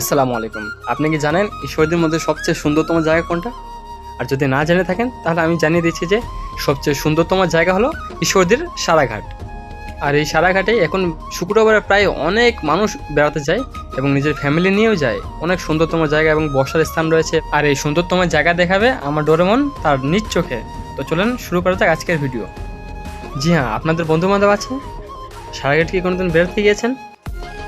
আসসালামু আলাইকুম। আপনি কি জানেন ঈশ্বরদের মধ্যে সবচেয়ে সুন্দরতম জায়গা কোনটা? আর যদি না জেনে থাকেন, তাহলে আমি জানিয়ে দিচ্ছি যে সবচেয়ে সুন্দরতম জায়গা হলো ঈশ্বরদের সারাঘাট। আর এই সারাঘাটে এখন শুক্রবারে প্রায় অনেক মানুষ বেড়াতে যায় এবং নিজের ফ্যামিলি নিয়েও যায়। অনেক সুন্দরতম জায়গা এবং বসার স্থান রয়েছে। আর এই সুন্দরতম জায়গা দেখাবে আমার ডোরেমন তার নিজ চোখে। তো চলেন শুরু করা যাক আজকের ভিডিও জি হ্যাঁ আপনাদের বন্ধু বান্ধব আছে? সারাঘাট কি কোনোদিন বেরোতে গিয়েছেন?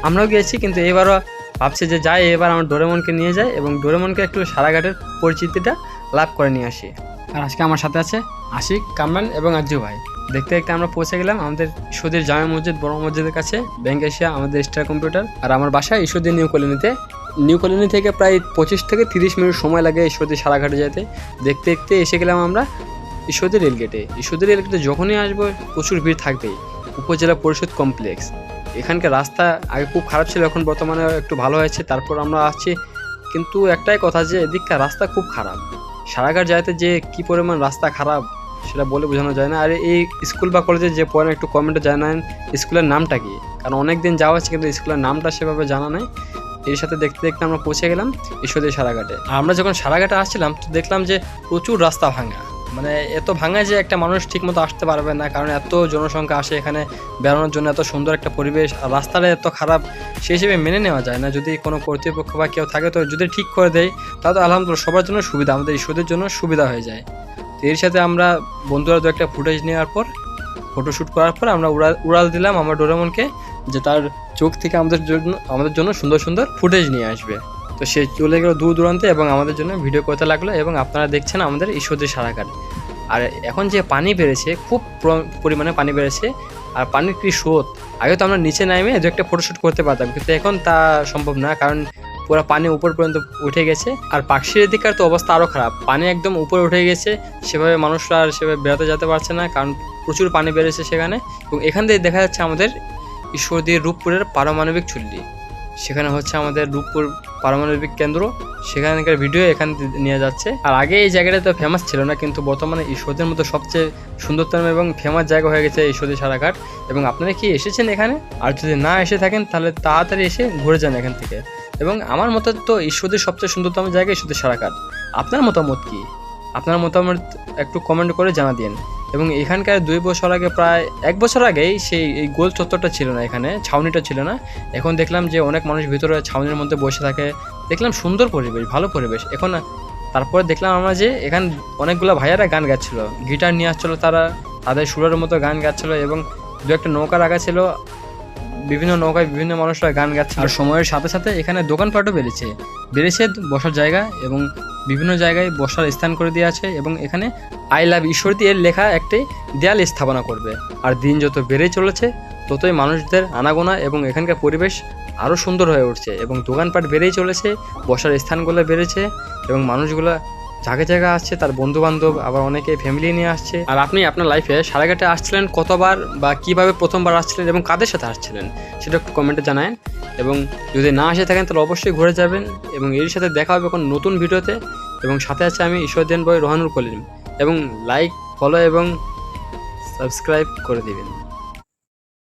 আমরাও গিয়েছি, কিন্তু এবারও ভাবছি যে যাই, এবার আমার ডোরেমনকে নিয়ে যায় এবং ডোরেমনকে একটু সারাঘাটের পরিচিতিটা লাভ করে নিয়ে আসি। আর আজকে আমার সাথে আছে আশিক, কামরান এবং আজ্জু ভাই। দেখতে দেখতে আমরা পৌঁছে গেলাম আমাদের ইস্যুদের জামা মসজিদ, বড় মসজিদের কাছে, ব্যাংক এশিয়া, আমাদের স্টার কম্পিউটার। আর আমার বাসা ইস্যুদের নিউ কলোনিতে। নিউ কলোনি থেকে প্রায় পঁচিশ থেকে তিরিশ মিনিট সময় লাগে ঈশ্বরদী সারাঘাটে যেতে। দেখতে দেখতে এসে গেলাম আমরা ঈশ্বরদী রেলগেটে। ঈশ্বরদী রেলগেটে যখনই আসব প্রচুর ভিড় থাকবেই। উপজেলা পরিষদ কমপ্লেক্স। এখানকার রাস্তা আগে খুব খারাপ ছিল, এখন বর্তমানে একটু ভালো হয়েছে, তারপর আমরা আসছি। কিন্তু একটাই কথা যে, এদিককার রাস্তা খুব খারাপ। সারাঘাট যাইতে যে কি পরিমাণ রাস্তা খারাপ, সেটা বলে বোঝানো যায় না। আর এই স্কুল বা কলেজে যে পড়েন, একটু কমেন্টে জানান, স্কুলের নামটা কি? কারণ অনেক দিন যাওয়া হচ্ছে কিন্তু স্কুলের নামটা সেভাবে জানা নেই। এর সাথে দেখতে দেখতে আমরা পৌঁছে গেলাম ঈশ্বরদী সারাঘাটে। আমরা যখন সারাঘাটে আসছিলাম, তো দেখলাম যে প্রচুর রাস্তা ভাঙা। মানে এত ভাঙা যে একটা মানুষ ঠিকমতো আসতে পারবে না, কারণ এত জনসংখ্যা আসে এখানে বেড়ানোর জন্য, এত সুন্দর একটা পরিবেশ, আর রাস্তাটা এত খারাপ সেই হিসেবে মেনে নেওয়া যায় না। যদি কোনো কর্তৃপক্ষ বা কেউ থাকে, তো যদি ঠিক করে দেয়, তাহলে তো আলহামদুলিল্লাহ সবার জন্য সুবিধা, আমাদের ঈশ্বরদের জন্য সুবিধা হয়ে যায়। তো এর সাথে আমরা বন্ধুরা দু একটা ফুটেজ নেওয়ার পর ফটোশ্যুট করার পর আমরা উড়াল উড়াল দিলাম আমার ডোরেমনকে, যে তার চোখ থেকে আমাদের জন্য আমাদের জন্য সুন্দর সুন্দর ফুটেজ নিয়ে আসবে। তো সে চলে গেল দূর দূরান্তে এবং আমাদের জন্য ভিডিও করতে লাগল এবং আপনারা দেখছেন আমাদের ঈশ্বরদের সারাঘাট আর এখন যে পানি বেড়েছে, খুব পরিমাণে পানি বেড়েছে, আর পানির কি স্রোত? আগে তো আমরা নিচে নামে দু একটা ফটোশ্যুট করতে পারতাম, কিন্তু এখন তা সম্ভব না, কারণ পুরো পানি উপর পর্যন্ত উঠে গেছে। আর পাখির দিকার তো অবস্থা আরও খারাপ। পানি একদম উপরে উঠে গেছে, সেভাবে মানুষরা আর সেভাবে বেড়াতে যেতে পারছে না, কারণ প্রচুর পানি বেড়েছে সেখানে। এবং এখান থেকে দেখা যাচ্ছে আমাদের ঈশ্বরদীর রূপপুরের পারমাণবিক চুল্লি। সেখানে হচ্ছে আমাদের রূপপুর পারমাণবিক কেন্দ্র, সেখানকার ভিডিও এখান নিয়ে যাচ্ছে। আর আগে এই জায়গাটা তো ফেমাস ছিল না, কিন্তু বর্তমানে ঈশ্বরদের মতো সবচেয়ে সুন্দরতম এবং ফেমাস জায়গা হয়ে গেছে ঈশ্বরদের সারাঘাট। এবং আপনারা কি এসেছেন এখানে? আর যদি না এসে থাকেন, তাহলে তাড়াতাড়ি এসে ঘুরে যান এখান থেকে। এবং আমার মতে তো ঈশ্বরদের সবচেয়ে সুন্দরতম জায়গা ঈশ্বরদের সারাঘাট। আপনার মতামত কি? আপনার মতামত একটু কমেন্ট করে জানা দিন এবং এখানকার দুই বছর আগে প্রায়, এক বছর আগেই সেই, এই গোল চত্বরটা ছিল না এখানে, ছাউনিটা ছিল না। এখন দেখলাম যে অনেক মানুষ ভিতরে ছাউনির মধ্যে বসে থাকে। দেখলাম সুন্দর পরিবেশ, ভালো পরিবেশ। এখন তারপরে দেখলাম আমরা যে এখান অনেকগুলো ভাইয়ারা গান গাচ্ছিল। গিটার নিয়ে আসছিল তারা, তাদের সুরের মতো গান গাচ্ছিল এবং দু একটা নৌকা রাখা ছিল। বিভিন্ন নৌকায় বিভিন্ন মানুষরা গান গাচ্ছে। আর সময়ের সাথে সাথে এখানে দোকানপাটও বেড়েছে। বেড়েছে বসার জায়গা এবং বিভিন্ন জায়গায় বসার স্থান করে দেওয়া আছে এবং এখানে আই লাভ ঈশ্বরদী এর লেখা একটি দেয়াল স্থাপনা করবে। আর দিন যত বেড়েই চলেছে, ততই মানুষদের আনাগোনা এবং এখানকার পরিবেশ আরও সুন্দর হয়ে উঠছে এবং দোকানপাট বেড়েই চলেছে, বসার স্থানগুলো বেড়েছে এবং মানুষগুলো জায়গা জায়গা আসছে, তার বন্ধু বান্ধব আবার অনেকে ফ্যামিলি নিয়ে আসছে। আর আপনি আপনার লাইফে সারাঘাটে আসছিলেন কতবার বা কীভাবে প্রথমবার আসছিলেন এবং কাদের সাথে আসছিলেন, সেটা একটু কমেন্টে জানায় এবং যদি না আসে থাকেন, তাহলে অবশ্যই ঘুরে যাবেন। এবং এর সাথে দেখা হবে কোনো নতুন ভিডিওতে। এবং সাথে আছে আমি ঈশ্বরদিন বয় রোহানুর কলিম এবং লাইক ফলো এবং সাবস্ক্রাইব করে দিবেন।